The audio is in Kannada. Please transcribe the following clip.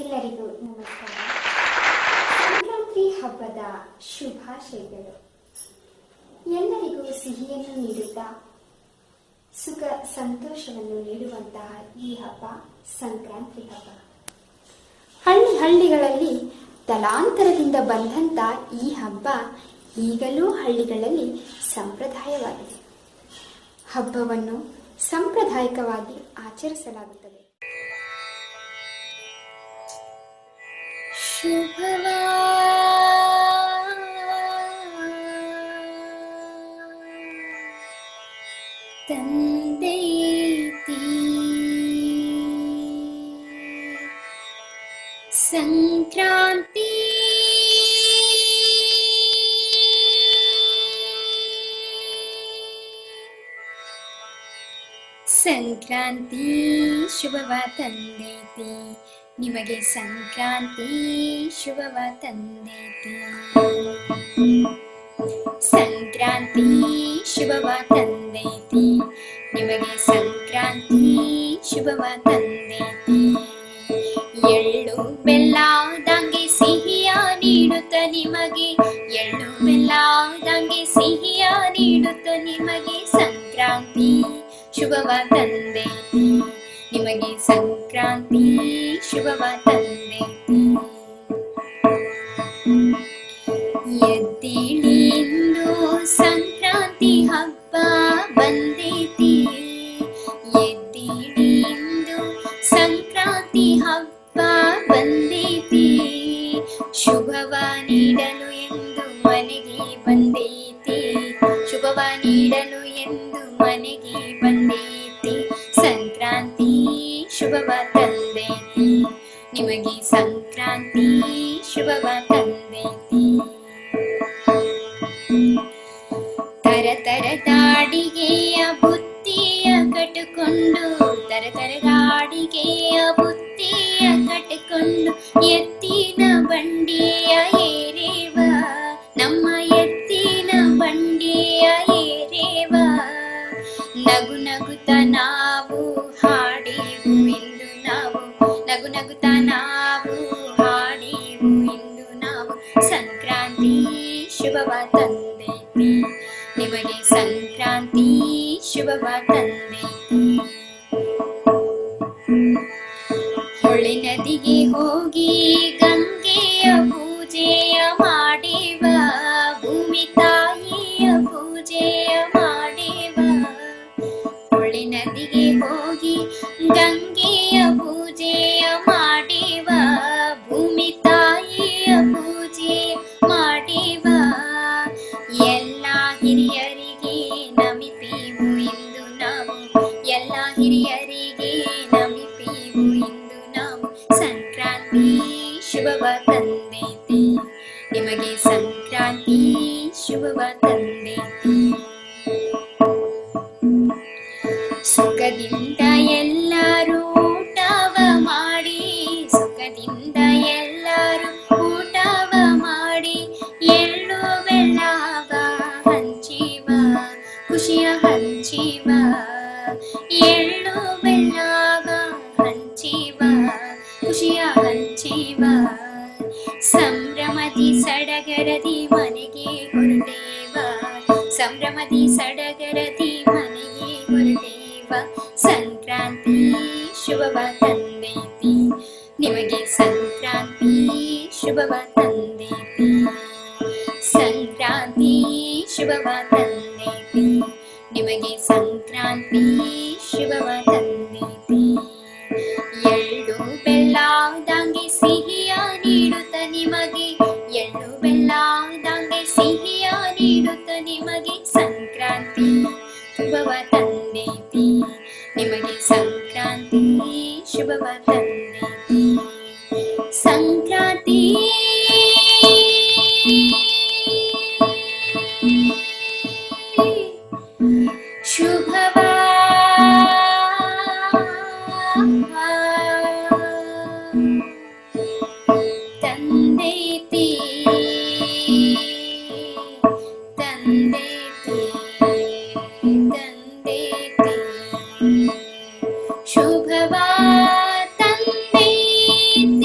ಎಲ್ಲರಿಗೂ ನಮಸ್ಕಾರ. ಸಂಕ್ರಾಂತಿ ಹಬ್ಬದ ಶುಭಾಶಯಗಳು. ಎಲ್ಲರಿಗೂ ಸಿಹಿಯನ್ನು ನೀಡುತ್ತಾ ಸುಖ ಸಂತೋಷವನ್ನು ನೀಡುವಂತಹ ಈ ಹಬ್ಬ ಸಂಕ್ರಾಂತಿ ಹಬ್ಬ. ಹಳ್ಳಿ ಹಳ್ಳಿಗಳಲ್ಲಿ ತಲಾಂತರದಿಂದ ಬಂದಂತ ಈ ಹಬ್ಬ ಈಗಲೂ ಹಳ್ಳಿಗಳಲ್ಲಿ ಸಂಪ್ರದಾಯವಾಗಿದೆ. ಹಬ್ಬವನ್ನು ಸಾಂಪ್ರದಾಯಿಕವಾಗಿ ಆಚರಿಸಲಾಗುತ್ತದೆ. सङ्क्रान्ति सङ्क्रान्ति शुभवा तन्न ನಿಮಗೆ ಸಂಕ್ರಾಂತಿ ಶುಭವ ತಂದೇತಿ. ಸಂಕ್ರಾಂತಿ ಶುಭವ ತಂದೈತಿ. ನಿಮಗೆ ಸಂಕ್ರಾಂತಿ ಶುಭವ ತಂದೈತಿ. ಎಳ್ಳು ಬೆಲ್ಲದಂಗೆ ಸಿಹಿಯ ನೀಡುತ್ತ ನಿಮಗೆ. ಎಳ್ಳು ಬೆಲ್ಲದಂಗೆ ಸಿಹಿಯ ನೀಡುತ್ತ ನಿಮಗೆ ಸಂಕ್ರಾಂತಿ ಶುಭವ ತಂದೈತಿ. ನಿಮಗೆ ಸಂಕ್ರಾಂತಿ ಇಂದು ಸಂಕ್ರಾಂತಿ ಹಬ್ಬ ಬಂದೈತಿ. ಎದ್ದೇಳಿ ಇಂದು ಸಂಕ್ರಾಂತಿ ಹಬ್ಬ ಬಂದೈತಿ. ಶುಭವ ನೀಡಲು ಎಂದು ಮನೆಗೆ ಬಂದೈತಿ. ಶುಭವ ನೀಡಲು ಎಂದು ಮನೆಗೆ ಬಂದೈತಿ. ಸಂಕ್ರಾಂತಿ ಶುಭವ ಸಂಕ್ರಾಂತಿ ಶುಭವ ತಂದೈತಿ ತರತರದಾಡಿಗೆಯ ಬುತ್ತಿಯ ಕಟ್ಟಿಕೊಂಡು ತರತರದಾಡಿಗೆಯ ಬುತ್ತಿಯ ಕಟ್ಟಿಕೊಂಡು ಎತ್ತಿನ ಬಂಡಿಯ ಏರೇವ, ನಮ್ಮ ಎತ್ತಿನ ಬಂಡಿಯ ಏರೇವ. ನಗು ನಗುತ ನಾವು ಹಾಡೆವು ನಿಮಗೆ ಸಂಕ್ರಾಂತಿ ಶುಭವ ತಂದೈತಿ ಹೊಳೆ ನದಿಗೆ ಹೋಗಿ ಗಂಗೆಯ ಪೂಜೆಯ ಮಾಡಿವ ಭೂಮಿ ತಾಯಿಯ ಪೂಜೆಯ ಮಾಡಿವ ಹೊಳೆ ನದಿಗೆ ಹೋಗಿ ಖುಷಿಯ ಹಂಚಿವ ಸಂಭ್ರಮದಿ ಸಡಗರದಿ ಮನೆಗೆ ಹೊರಟೇವ ಸಂಭ್ರಮದಿ ಸಡಗರದಿ ಮನೆಗೆ ಹೊರಟೇವ ಸಂಕ್ರಾಂತಿ ಶುಭವ ತಂದೈತಿ. ನಿಮಗೆ ಸಂಕ್ರಾಂತಿ ಶುಭವ ತಂದೈತಿ. ಸಂಕ್ರಾಂತಿ ಶುಭವ ಸಂಕ್ರಾಂತಿ ಶುಭವ ತಂದೇತಿ न्ति शुभवदन्नेति। निक्रान्ति शुभवदन्ती सङ्क्रान्ति तन्देति। तन्त्रे